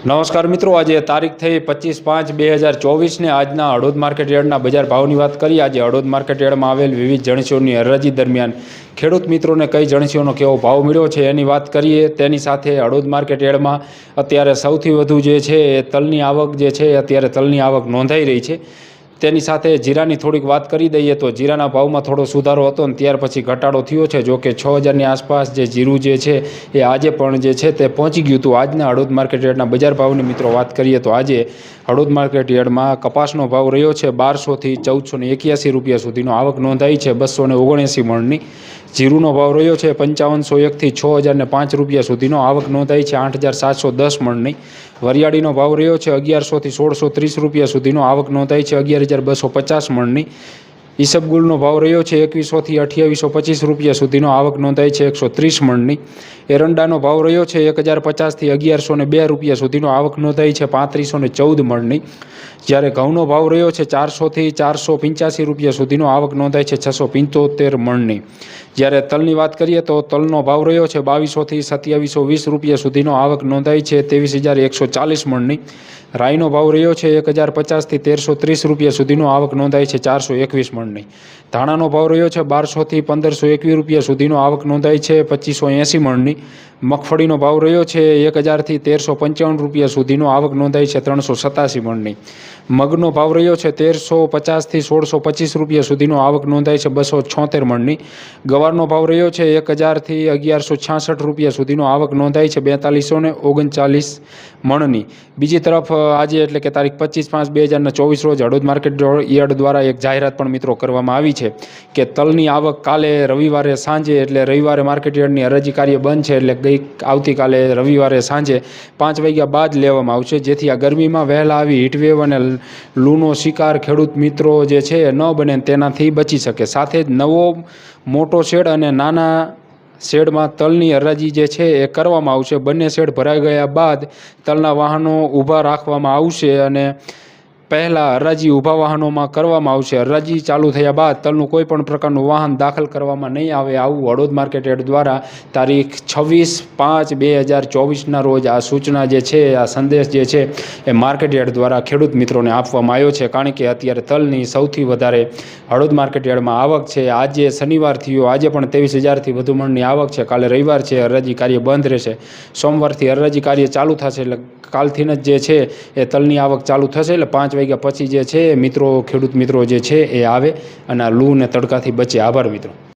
નમસ્કાર મિત્રો, આજે તારીખ થઈ પચીસ પાંચ બે હજાર ચોવીસને આજના હળોદ માર્કેટ યાર્ડના બજાર ભાવની વાત કરીએ આજે હળોદ માર્કેટ યાર્ડમાં આવેલ વિવિધ જણસીઓની હરાજી દરમિયાન ખેડૂત મિત્રોને કઈ જણસીઓનો કેવો ભાવ મળ્યો છે એની વાત કરીએ. તેની સાથે હળોદ માર્કેટ યાર્ડમાં અત્યારે સૌથી વધુ જે છે એ તલની આવક જે છે અત્યારે તલની આવક નોંધાઈ રહી છે. તેની સાથે જીરાની થોડીક વાત કરી દઈએ તો જીરાના ભાવમાં થોડો સુધારો હતો ને ત્યાર પછી ઘટાડો થયો છે. જો કે છ હજારની આસપાસ જે જીરું જે છે એ આજે પણ જે છે તે પહોંચી ગયું હતું. આજના હળદ માર્કેટ બજાર ભાવની મિત્રો વાત કરીએ તો આજે હળદ માર્કેટ યાર્ડમાં કપાસનો ભાવ રહ્યો છે બારસોથી ચૌદસો ને એક્યાસી રૂપિયા સુધીનો. આવક નોંધાઈ છે બસો ને ઓગણએંસી મણની. જીરુનો ભાવ રહ્યો છે પંચાવનસો એકથી છ હજારને પાંચ રૂપિયા સુધીનો. આવક નોંધાઈ છે આઠ હજાર સાતસો દસ મણની. વરિયાળીનો ભાવ રહ્યો છે અગિયારસોથી સોળસો ત્રીસ રૂપિયા સુધીનો. આવક નોંધાઈ છે અગિયાર હજાર બસો પચાસ મણની. ઈસબગુલનો ભાવ રહ્યો છે એકવીસોથી અઠ્યાવીસો પચીસ રૂપિયા સુધીનો. આવક નોંધાઈ છે એકસો ત્રીસ મણની. એરંડાનો ભાવ રહ્યો છે એક હજાર પચાસથી અગિયારસો ને બે રૂપિયા સુધીનો. આવક નોંધાઈ છે પાંત્રીસો ને ચૌદ મણની. જ્યારે ઘઉંનો ભાવ રહ્યો છે ચારસોથી ચારસો પંચ્યાસી રૂપિયા સુધીનો. આવક નોંધાઈ છે છસો પંચોતેર મણની. જ્યારે તલની વાત કરીએ તો તલનો ભાવ રહ્યો છે બાવીસોથી સત્યાવીસો વીસ રૂપિયા સુધીનો. આવક નોંધાઈ છે ત્રેવીસ હજાર એકસો ચાલીસ મણની. રાઈનો ભાવ રહ્યો છે એક હજાર પચાસથી તેરસો ત્રીસ રૂપિયા સુધીનો. આવક નોંધાઈ છે ચારસો એકવીસ મણની. ધાણાનો ભાવ રહ્યો છે બારસોથી પંદરસો એકવીસ રૂપિયા સુધીનો. આવક નોંધાઈ છે પચીસો એંસી મણની. મગફળીનો ભાવ રહ્યો છે એક હજારથી તેરસો પંચાવન રૂપિયા સુધીનો. આવક નોંધાઈ છે ત્રણસો સત્તાસી મણની. મગનો ભાવ રહ્યો છે તેરસો પચાસથી સોળસો પચીસ રૂપિયા સુધીનો. આવક નોંધાઈ છે બસો છોતેર મણની. ગવારનો ભાવ રહ્યો છે એક હજારથી અગિયારસો છાસઠ રૂપિયા સુધીનો આવક નોંધાઈ છે બેતાલીસો ને ઓગણચાલીસ મણની. બીજી તરફ આજે એટલે કે તારીખ પચીસ પાંચ બે હજારના ચોવીસ રોજ હળોદ માર્કેટ યાર્ડ દ્વારા એક જાહેરાત પણ મિત્રો કરવામાં આવી છે કે તલની આવક કાલે રવિવારે સાંજે એટલે રવિવારે માર્કેટ યાર્ડની અરજી કાર્ય બંધ છે એટલે ગઈ આવતીકાલે રવિવારે સાંજે પાંચ વાગ્યા બાદ લેવામાં આવશે. જેથી આ ગરમીમાં વહેલા આવી હીટવેવ અને લૂનો શિકાર ખેડૂત મિત્રો જે છે ન બને તેનાથી બચી શકે. સાથે જ નવો મોટો શેડ અને નાના શેડમાં તલની હરાજી જે છે એ કરવામાં આવશે. બંને શેડ ભરાઈ ગયા બાદ તલના વાહનો ઊભા રાખવામાં આવશે અને પહેલાં હરાજી ઊભા વાહનોમાં કરવામાં આવશે. હરાજી ચાલુ થયા બાદ તલનું કોઈપણ પ્રકારનું વાહન દાખલ કરવામાં નહીં આવે આવું વડોદ માર્કેટ યાર્ડ દ્વારા તારીખ છવ્વીસ પાંચ બે હજાર ચોવીસના રોજ આ સૂચના જે છે, આ સંદેશ જે છે એ માર્કેટ યાર્ડ દ્વારા ખેડૂત મિત્રોને આપવામાં આવ્યો છે. કારણ કે અત્યારે તલની સૌથી વધારે હળોદ માર્કેટ યાર્ડમાં આવક છે. આજે શનિવાર થયો. આજે પણ ત્રેવીસ હજારથી વધુ મણની આવક છે. કાલે રવિવાર છે. હરાજી કાર્ય બંધ રહેશે. સોમવારથી હરાજી કાર્ય ચાલુ થશે એટલે કાલથી જ જે છે એ તલની આવક ચાલુ થશે એટલે પાંચ વાગ્યા પછી જે છે મિત્રો, ખેડૂત મિત્રો જે છે એ આવે અને આ લૂ ને તડકાથી બચે. આભાર મિત્રો.